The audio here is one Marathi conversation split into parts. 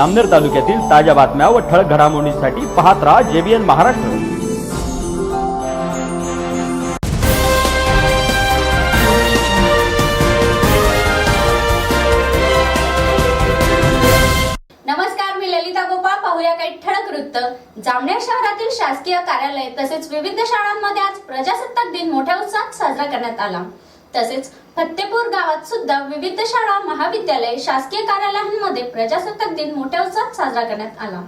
आमनेर तालुक्यातील ताज्या बातम्या व ठळक घडामोडींसाठी पाहत राहा जेबीएन महाराष्ट्र. नमस्कार मी ललिता गोपाळ. पाहूया काही ठळक वृत्त. जामनेर शहरातील शासकीय कार्यालय तसेच विविध शाळांमध्ये आज प्रजासत्ताक दिन मोठ्या उत्साहात साजरा करण्यात आला. तसेच फत्तेपूर गावात सुद्धा विविध शाळा महाविद्यालय शासकीय कार्यालयांमध्ये प्रजासत्ताक दिन मोठ्या उत्साहात साजरा करण्यात आला.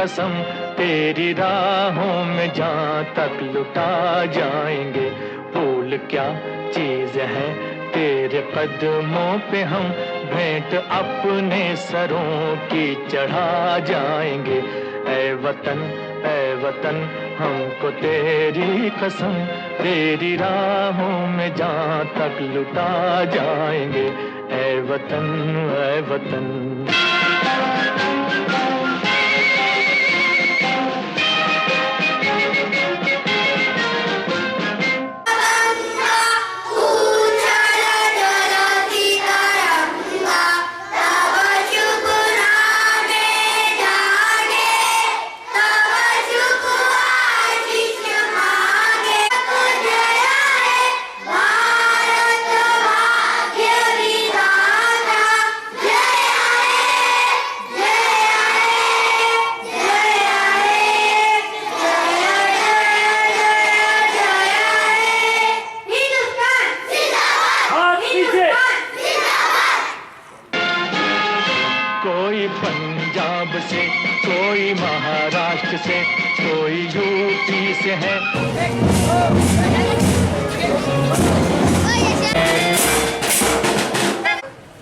कसम, तेरी राहों में जहाँ तक लुटा जाएँगे, भूल क्या चीज़ है तेरे कदमों पे हम भेंट अपने सरों की चढ़ा जाएँगे। ऐ वतन ऐ वतन, हमको तेरी कसम, तेरी राहों में जहाँ तक लुटा जाएँगे। ऐ वतन ऐ वतन। यूपी से है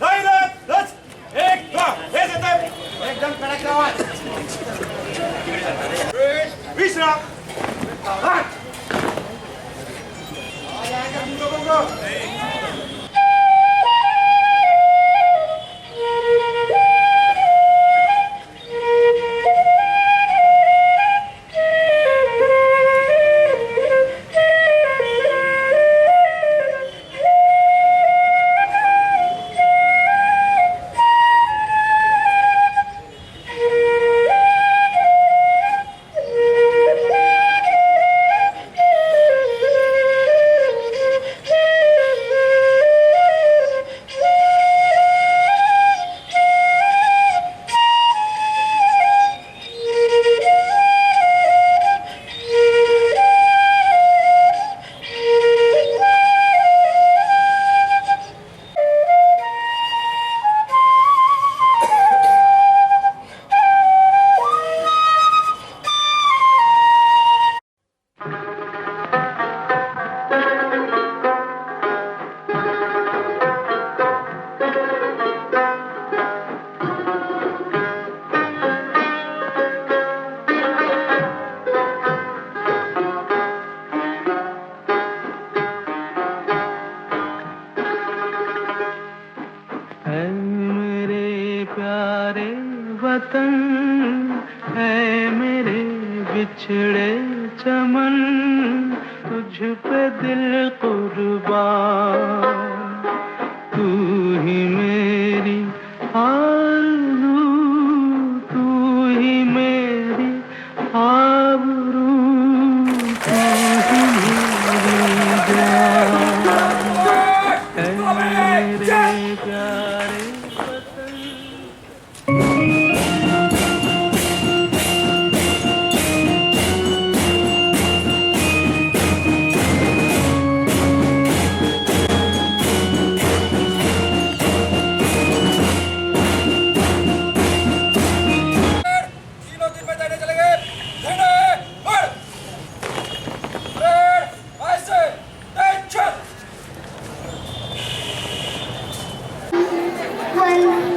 राहिलं रच एक दोन प्यारे वतन है मेरे बिछड़े चमन तुझ पे दिल कुर्बान। तू ही मेरी आ Amen.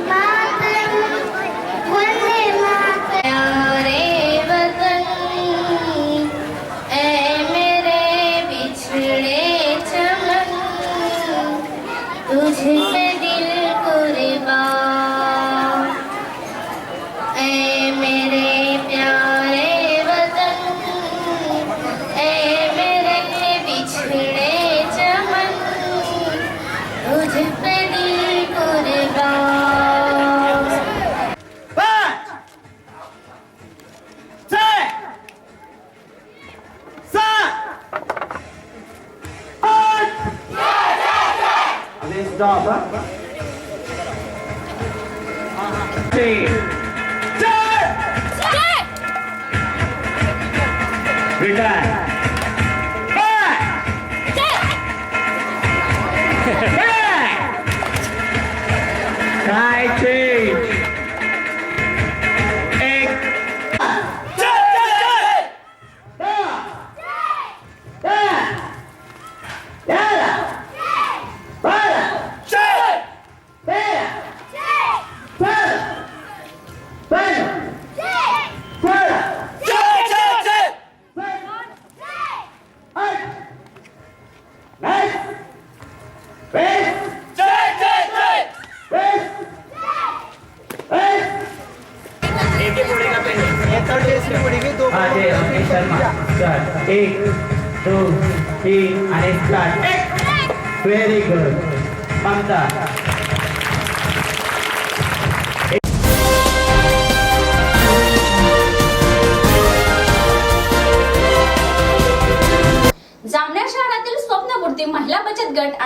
आणि स्टॉप रिटायर काय चेंज एक एक दोन तीन आणि स्टार्ट व्हेरी गुड ममता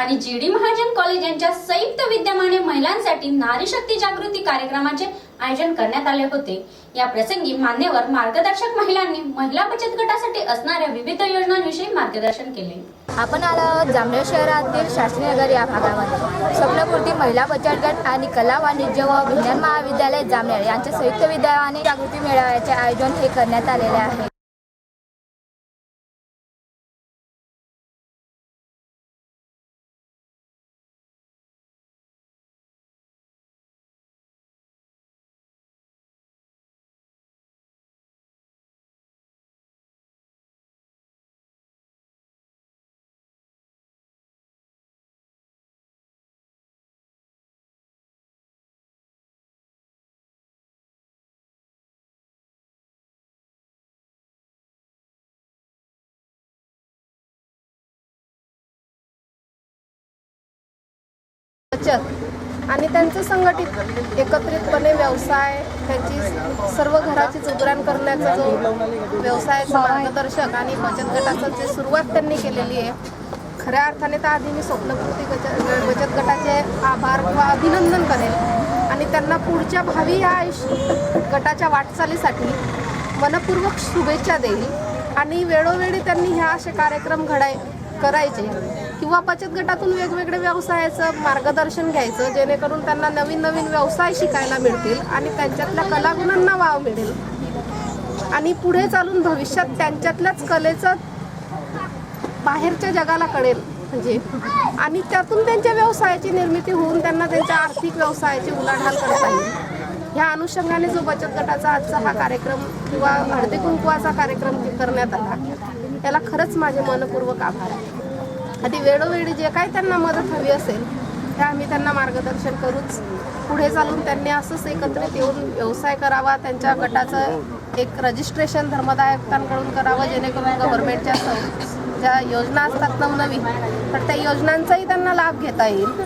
आणि जी डी महाजन कॉलेज यांच्या संयुक्त विद्यमाने महिलांसाठी नारी शक्ती जागृती कार्यक्रमाचे आयोजन करण्यात आले होते. या प्रसंगी मान्यवर मार्गदर्शक महिलांनी महिला बचत गटासाठी असणाऱ्या विविध योजनांविषयी मार्गदर्शन केले. आपण आलो आहोत जामनेर शहरातील शास्त्री नगर या भागामध्ये. स्वप्नपूर्ती महिला बचत गट आणि कला वाणिज्य व विज्ञान महाविद्यालय जामनेर यांच्या संयुक्त विद्यमाने जागृती मेळाव्याचे आयोजन हे करण्यात आलेले आहे. बचत आणि त्यांचं संघटित एकत्रितपणे व्यवसाय त्यांची सर्व घराची उघडण करण्याचा जो व्यवसायाचं मार्गदर्शक आणि बचत गटाचं जे सुरुवात त्यांनी केलेली आहे खऱ्या अर्थाने तर आधी मी स्वप्नपूर्ती गच- बचत गटाचे आभार किंवा अभिनंदन करेल. आणि त्यांना पुढच्या भावी या आयुष्य गटाच्या वाटचालीसाठी मनपूर्वक शुभेच्छा देईल. आणि वेळोवेळी त्यांनी ह्या असे कार्यक्रम घडाय करायचे. किंवा बचत गटातून वेगवेगळे व्यवसायाचं मार्गदर्शन घ्यायचं जेणेकरून त्यांना नवीन नवीन व्यवसाय शिकायला मिळतील आणि त्यांच्यातल्या कलागुणांना वाव मिळेल. आणि पुढे चालून भविष्यात त्यांच्यातल्याच कलेचं बाहेरच्या जगाला कळेल म्हणजे. आणि त्यातून त्यांच्या व्यवसायाची निर्मिती होऊन त्यांना त्यांच्या आर्थिक व्यवसायाची उलाढाल करता येईल. ह्या अनुषंगाने जो बचत गटाचा आजचा हा कार्यक्रम किंवा हळदी कुंकवाचा कार्यक्रम करण्यात आला याला खरंच माझे मनपूर्वक आभार आहे. आधी वेळोवेळी जे काही त्यांना मदत हवी असेल त्या आम्ही त्यांना मार्गदर्शन करूच. पुढे चालून त्यांनी असंच एकत्रित येऊन व्यवसाय करावा त्यांच्या गटाचं एक रजिस्ट्रेशन धर्मदायकांकडून करावं जेणेकरून गव्हर्नमेंटच्या ज्या योजना असतात नवनवीन तर त्या योजनांचाही त्यांना लाभ घेता येईल.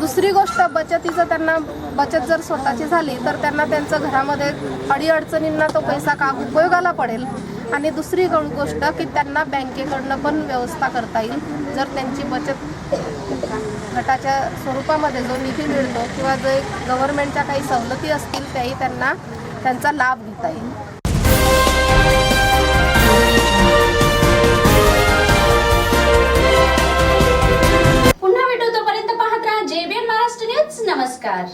दुसरी गोष्ट बचतीचं त्यांना बचत जर स्वतःची झाली तर त्यांना त्यांचं घरामध्ये अडीअडचणींना तो पैसा का उपयोगाला पडेल? आणि दुसरी गोष्ट की त्यांना बँकेकडनं पण व्यवस्था करता येईल. जर त्यांची बचत गटाच्या स्वरूपामध्ये जो निधी मिळतो किंवा जे गव्हर्नमेंटच्या काही सवलती असतील त्याही त्यांना त्यांचा लाभ घेता येईल. पुन्हा भेटू तोपर्यंत पाहत राहा जेबीएन महाराष्ट्र न्यूज नमस्कार.